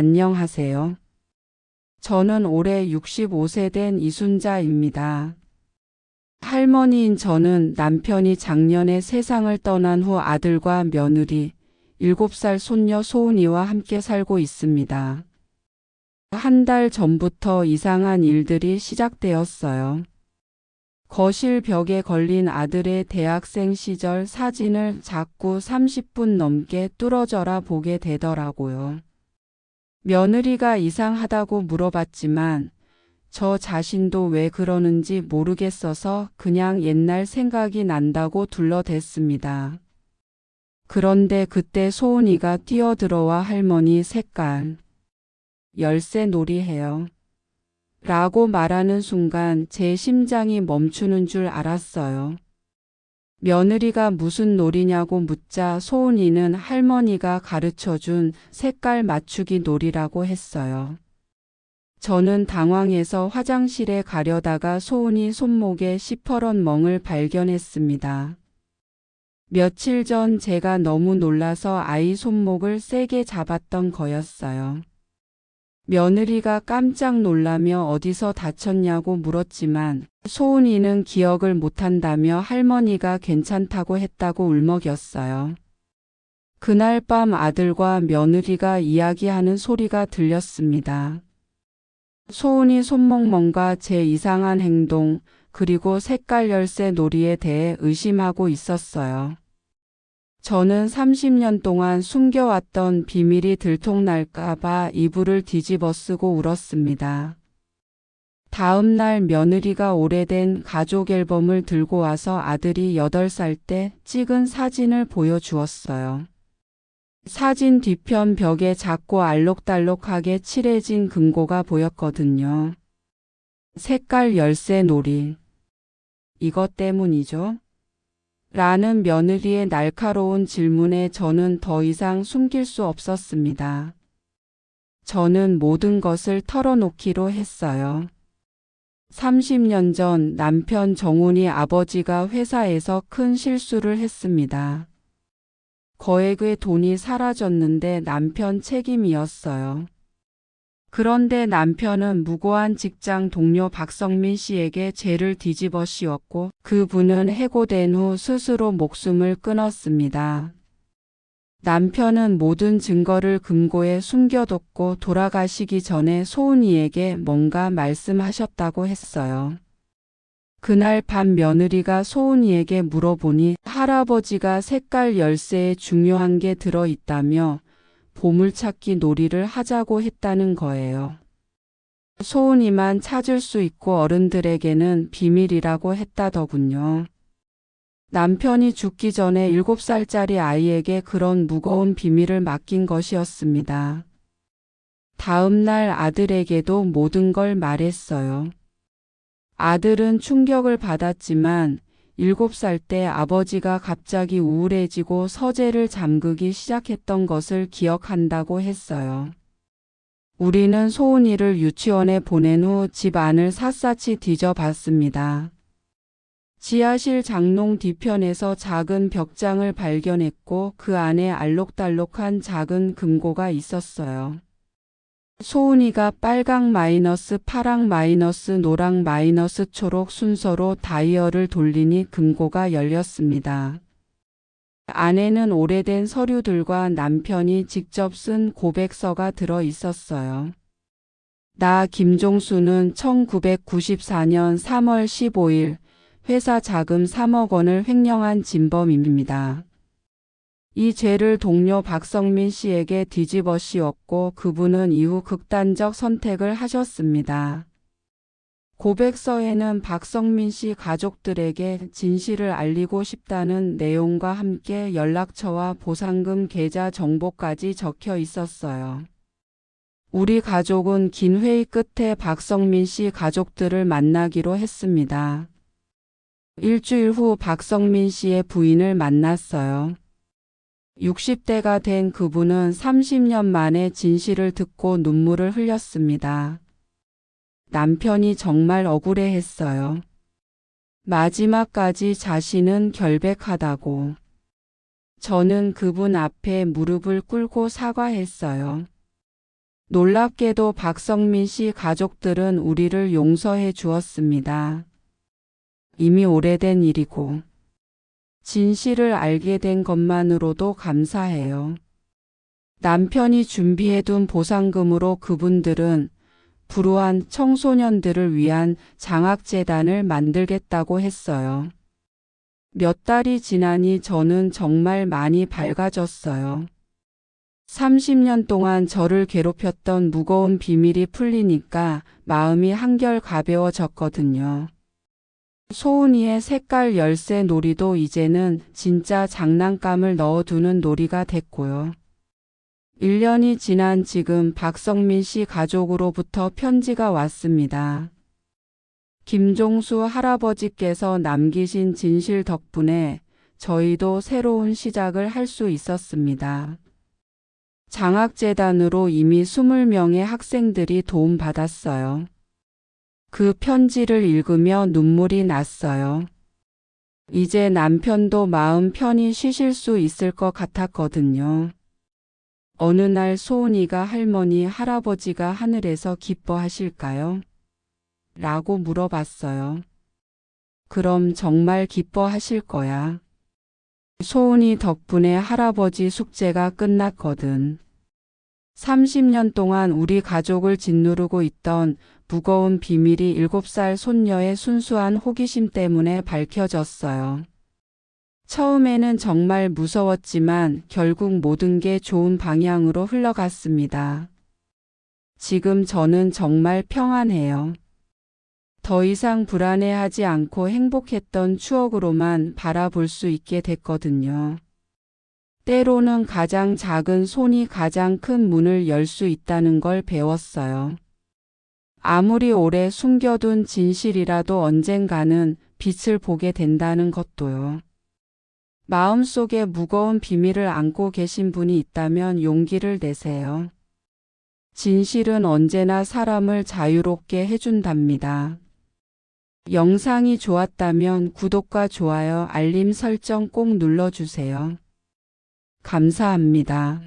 안녕하세요. 저는 올해 65세 된 이순자입니다. 할머니인 저는 남편이 작년에 세상을 떠난 후 아들과 며느리, 7살 손녀 소은이와 함께 살고 있습니다. 한 달 전부터 이상한 일들이 시작되었어요. 거실 벽에 걸린 아들의 대학생 시절 사진을 자꾸 30분 넘게 뚫어져라 보게 되더라고요. 며느리가 이상하다고 물어봤지만 저 자신도 왜 그러는지 모르겠어서 그냥 옛날 생각이 난다고 둘러댔습니다. 그런데 그때 소은이가 뛰어들어와 할머니 색깔 열쇠 놀이해요. 라고 말하는 순간 제 심장이 멈추는 줄 알았어요. 며느리가 무슨 놀이냐고 묻자 소은이는 할머니가 가르쳐 준 색깔 맞추기 놀이라고 했어요. 저는 당황해서 화장실에 가려다가 소은이 손목에 시퍼런 멍을 발견했습니다. 며칠 전 제가 너무 놀라서 아이 손목을 세게 잡았던 거였어요. 며느리가 깜짝 놀라며 어디서 다쳤냐고 물었지만 소은이는 기억을 못한다며 할머니가 괜찮다고 했다고 울먹였어요. 그날 밤 아들과 며느리가 이야기하는 소리가 들렸습니다. 소은이 손목멍과 제 이상한 행동, 그리고 색깔 열쇠 놀이에 대해 의심하고 있었어요. 저는 30년 동안 숨겨왔던 비밀이 들통날까봐 이불을 뒤집어 쓰고 울었습니다. 다음 날 며느리가 오래된 가족 앨범을 들고 와서 아들이 8살 때 찍은 사진을 보여주었어요. 사진 뒤편 벽에 작고 알록달록하게 칠해진 금고가 보였거든요. 색깔 열쇠 놀이. 이것 때문이죠? 라는 며느리의 날카로운 질문에 저는 더 이상 숨길 수 없었습니다. 저는 모든 것을 털어놓기로 했어요. 30년 전 남편 정훈이 아버지가 회사에서 큰 실수를 했습니다. 거액의 돈이 사라졌는데 남편 책임이었어요. 그런데 남편은 무고한 직장 동료 박성민 씨에게 죄를 뒤집어 씌웠고 그분은 해고된 후 스스로 목숨을 끊었습니다. 남편은 모든 증거를 금고에 숨겨뒀고 돌아가시기 전에 소은이에게 뭔가 말씀하셨다고 했어요. 그날 밤 며느리가 소은이에게 물어보니 할아버지가 색깔 열쇠에 중요한 게 들어있다며 보물찾기 놀이를 하자고 했다는 거예요. 소은이만 찾을 수 있고 어른들에게는 비밀이라고 했다더군요. 남편이 죽기 전에 7살짜리 아이에게 그런 무거운 비밀을 맡긴 것이었습니다. 다음 날 아들에게도 모든 걸 말했어요. 아들은 충격을 받았지만 7살 때 아버지가 갑자기 우울해지고 서재를 잠그기 시작했던 것을 기억한다고 했어요. 우리는 소은이를 유치원에 보낸 후 집 안을 샅샅이 뒤져봤습니다. 지하실 장롱 뒤편에서 작은 벽장을 발견했고 그 안에 알록달록한 작은 금고가 있었어요. 소은이가 빨강 마이너스 파랑 마이너스 노랑 마이너스 초록 순서로 다이얼을 돌리니 금고가 열렸습니다. 안에는 오래된 서류들과 남편이 직접 쓴 고백서가 들어 있었어요. 나 김종수는 1994년 3월 15일 회사 자금 3억 원을 횡령한 진범입니다. 이 죄를 동료 박성민 씨에게 뒤집어 씌웠고 그분은 이후 극단적 선택을 하셨습니다. 고백서에는 박성민 씨 가족들에게 진실을 알리고 싶다는 내용과 함께 연락처와 보상금 계좌 정보까지 적혀 있었어요. 우리 가족은 긴 회의 끝에 박성민 씨 가족들을 만나기로 했습니다. 일주일 후 박성민 씨의 부인을 만났어요. 60대가 된 그분은 30년 만에 진실을 듣고 눈물을 흘렸습니다. 남편이 정말 억울해 했어요. 마지막까지 자신은 결백하다고. 저는 그분 앞에 무릎을 꿇고 사과했어요. 놀랍게도 박성민 씨 가족들은 우리를 용서해 주었습니다. 이미 오래된 일이고, 진실을 알게 된 것만으로도 감사해요. 남편이 준비해둔 보상금으로 그분들은 불우한 청소년들을 위한 장학재단을 만들겠다고 했어요. 몇 달이 지나니 저는 정말 많이 밝아졌어요. 30년 동안 저를 괴롭혔던 무거운 비밀이 풀리니까 마음이 한결 가벼워졌거든요. 소은이의 색깔 열쇠 놀이도 이제는 진짜 장난감을 넣어두는 놀이가 됐고요. 1년이 지난 지금 박성민 씨 가족으로부터 편지가 왔습니다. 김종수 할아버지께서 남기신 진실 덕분에 저희도 새로운 시작을 할 수 있었습니다. 장학재단으로 이미 20명의 학생들이 도움받았어요. 그 편지를 읽으며 눈물이 났어요. 이제 남편도 마음 편히 쉬실 수 있을 것 같았거든요. 어느 날 소은이가 할머니, 할아버지가 하늘에서 기뻐하실까요? 라고 물어봤어요. 그럼 정말 기뻐하실 거야. 소은이 덕분에 할아버지 숙제가 끝났거든. 30년 동안 우리 가족을 짓누르고 있던 무거운 비밀이 7살 손녀의 순수한 호기심 때문에 밝혀졌어요. 처음에는 정말 무서웠지만 결국 모든 게 좋은 방향으로 흘러갔습니다. 지금 저는 정말 평안해요. 더 이상 불안해하지 않고 행복했던 추억으로만 바라볼 수 있게 됐거든요. 때로는 가장 작은 손이 가장 큰 문을 열 수 있다는 걸 배웠어요. 아무리 오래 숨겨둔 진실이라도 언젠가는 빛을 보게 된다는 것도요. 마음속에 무거운 비밀을 안고 계신 분이 있다면 용기를 내세요. 진실은 언제나 사람을 자유롭게 해준답니다. 영상이 좋았다면 구독과 좋아요, 알림 설정 꼭 눌러주세요. 감사합니다.